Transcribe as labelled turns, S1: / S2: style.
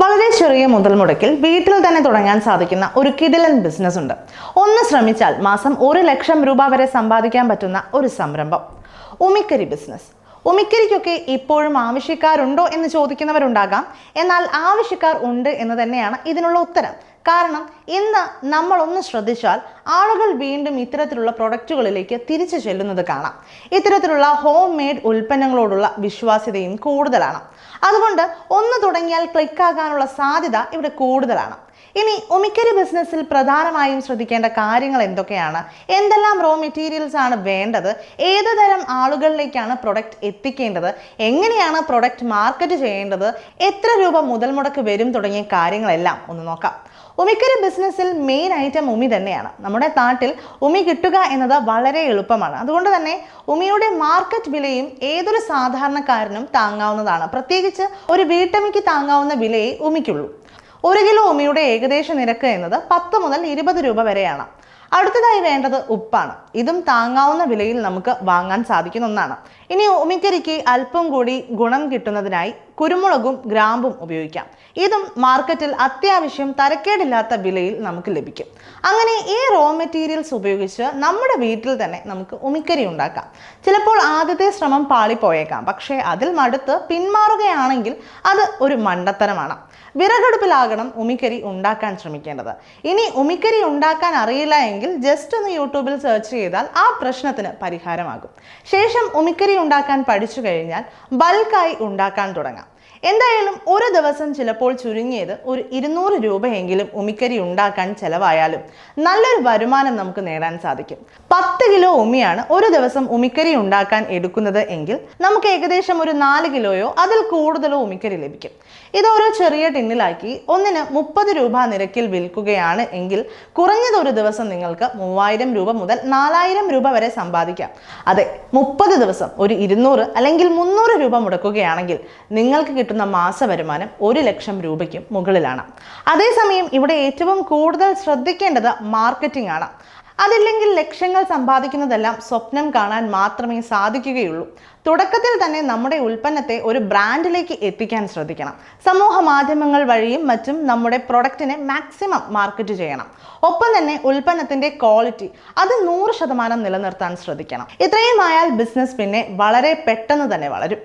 S1: വളരെ ചെറിയ മുതൽ മുടക്കിൽ വീട്ടിൽ തന്നെ തുടങ്ങാൻ സാധിക്കുന്ന ഒരു കിടിലൻ ബിസിനസ് ഉണ്ട്. ഒന്ന് ശ്രമിച്ചാൽ മാസം ഒരു ലക്ഷം രൂപ വരെ സമ്പാദിക്കാൻ പറ്റുന്ന ഒരു സംരംഭം. ഉമിക്കരി ബിസിനസ് ഉമിക്കരിക്കൊക്കെ ഇപ്പോഴും ആവശ്യക്കാരുണ്ടോ എന്ന് ചോദിക്കുന്നവരുണ്ടാകാം. എന്നാൽ ആവശ്യക്കാർ ഉണ്ട് എന്ന് തന്നെയാണ് ഇതിനുള്ള ഉത്തരം. കാരണം ഇന്ന് നമ്മളൊന്ന് ശ്രദ്ധിച്ചാൽ ആളുകൾ വീണ്ടും ഇത്തരത്തിലുള്ള പ്രൊഡക്റ്റുകളിലേക്ക് തിരിച്ചു ചെല്ലുന്നത് കാണാം. ഇത്തരത്തിലുള്ള ഹോം മെയ്ഡ് ഉൽപ്പന്നങ്ങളോടുള്ള വിശ്വാസ്യതയും കൂടുതലാണ്. അതുകൊണ്ട് ഒന്ന് തുടങ്ങിയാൽ ക്ലിക്കാകാനുള്ള സാധ്യത ഇവിടെ കൂടുതലാണ്. ഇനി ഒമിക്കരി ബിസിനസ്സിൽ പ്രധാനമായും ശ്രദ്ധിക്കേണ്ട കാര്യങ്ങൾ എന്തൊക്കെയാണ്? എന്തെല്ലാം റോ മെറ്റീരിയൽസ് ആണ് വേണ്ടത്? ഏത് തരം ആളുകളിലേക്കാണ് പ്രൊഡക്റ്റ് എത്തിക്കേണ്ടത്? എങ്ങനെയാണ് പ്രൊഡക്റ്റ് മാർക്കറ്റ് ചെയ്യേണ്ടത്? എത്ര രൂപ മുതൽ മുടക്ക് വരും തുടങ്ങിയ കാര്യങ്ങളെല്ലാം ഒന്ന് നോക്കാം. ഒമിക്കരി ബിസിനസ്സിൽ മെയിൻ ഐറ്റം ഉമി തന്നെയാണ്. നമ്മുടെ നാട്ടിൽ ഉമി കിട്ടുക എന്നത് വളരെ എളുപ്പമാണ്. അതുകൊണ്ട് തന്നെ ഉമിയുടെ മാർക്കറ്റ് വിലയും ഏതൊരു സാധാരണക്കാരനും താങ്ങാവുന്നതാണ്. പ്രത്യേകിച്ച് ഒരു വീട്ടമ്മയ്ക്ക് താങ്ങാവുന്ന വിലയെ ഉമിക്കുള്ളൂ. ഒരു കിലോ ഉമിയുടെ ഏകദേശ നിരക്ക് എന്നത് പത്ത് മുതൽ ഇരുപത് രൂപ വരെയാണ്. അടുത്തതായി വേണ്ടത് ഉപ്പാണ്. ഇതും താങ്ങാവുന്ന വിലയിൽ നമുക്ക് വാങ്ങാൻ സാധിക്കുന്ന ഒന്നാണ്. ഇനി ഉമിക്കരിക്ക് അല്പം കൂടി ഗുണം കിട്ടുന്നതിനായി കുരുമുളകും ഗ്രാമ്പും ഉപയോഗിക്കാം. ഇതും മാർക്കറ്റിൽ അത്യാവശ്യം തരക്കേടില്ലാത്ത വിലയിൽ നമുക്ക് ലഭിക്കും. അങ്ങനെ ഈ റോ മെറ്റീരിയൽസ് ഉപയോഗിച്ച് നമ്മുടെ വീട്ടിൽ തന്നെ നമുക്ക് ഉമിക്കരി ഉണ്ടാക്കാം. ചിലപ്പോൾ ആദ്യത്തെ ശ്രമം പാളിപ്പോയേക്കാം. പക്ഷേ അതിൽ മടുത്ത് പിന്മാറുകയാണെങ്കിൽ അത് ഒരു മണ്ടത്തരമാണ്. വിറകടുപ്പിലാകണം ഉമിക്കരി ഉണ്ടാക്കാൻ ശ്രമിക്കേണ്ടത്. ഇനി ഉമിക്കരി ഉണ്ടാക്കാൻ അറിയില്ല എങ്കിൽ ജസ്റ്റ് ഒന്ന് യൂട്യൂബിൽ സെർച്ച് ചെയ്താൽ ആ പ്രശ്നത്തിന് പരിഹാരമാകും. ശേഷം ഉമിക്കരി ഉണ്ടാക്കാൻ പഠിച്ചു കഴിഞ്ഞാൽ ബൾക്കായി ഉണ്ടാക്കാൻ തുടങ്ങാം. എന്തായാലും ഒരു ദിവസം ചിലപ്പോൾ ചുരുങ്ങിയത് ഒരു ഇരുന്നൂറ് രൂപയെങ്കിലും ഉമിക്കരി ഉണ്ടാക്കാൻ ചെലവായാലും നല്ലൊരു വരുമാനം നമുക്ക് നേടാൻ സാധിക്കും. പത്ത് കിലോ ഉമിയാണ് ഒരു ദിവസം ഉമിക്കരി ഉണ്ടാക്കാൻ എടുക്കുന്നത് എങ്കിൽ നമുക്ക് ഏകദേശം ഒരു നാല് കിലോയോ അതിൽ കൂടുതലോ ഉമിക്കരി ലഭിക്കും. ഇത് ഓരോ ചെറിയ ടിന്നിലാക്കി ഒന്നിന് മുപ്പത് രൂപ നിരക്കിൽ വിൽക്കുകയാണ് എങ്കിൽ കുറഞ്ഞത് ഒരു ദിവസം നിങ്ങൾക്ക് മൂവായിരം രൂപ മുതൽ നാലായിരം രൂപ വരെ സമ്പാദിക്കാം. അതെ മുപ്പത് ദിവസം ഒരു ഇരുന്നൂറ് അല്ലെങ്കിൽ മുന്നൂറ് രൂപ മുടക്കുകയാണെങ്കിൽ നിങ്ങൾക്ക് കിട്ടുന്ന മാസവരുമാനം ഒരു ലക്ഷം രൂപയ്ക്കും മുകളിലാണ്. അതേസമയം ഇവിടെ ഏറ്റവും കൂടുതൽ ശ്രദ്ധിക്കേണ്ടത് മാർക്കറ്റിംഗ് ആണ്. അതില്ലെങ്കിൽ ലക്ഷ്യങ്ങൾ സമ്പാദിക്കുന്നതെല്ലാം സ്വപ്നം കാണാൻ മാത്രമേ സാധിക്കുകയുള്ളൂ. തുടക്കത്തിൽ തന്നെ നമ്മുടെ ഉൽപ്പന്നത്തെ ഒരു ബ്രാൻഡിലേക്ക് എത്തിക്കാൻ ശ്രദ്ധിക്കണം. സമൂഹ മാധ്യമങ്ങൾ വഴിയും മറ്റും നമ്മുടെ പ്രൊഡക്റ്റിനെ മാക്സിമം മാർക്കറ്റ് ചെയ്യണം. ഒപ്പം തന്നെ ഉൽപ്പന്നത്തിന്റെ ക്വാളിറ്റി അത് നൂറ് ശതമാനം നിലനിർത്താൻ ശ്രദ്ധിക്കണം. ഇത്രയും ആയാൽ ബിസിനസ് പിന്നെ വളരെ പെട്ടെന്ന് തന്നെ വളരും.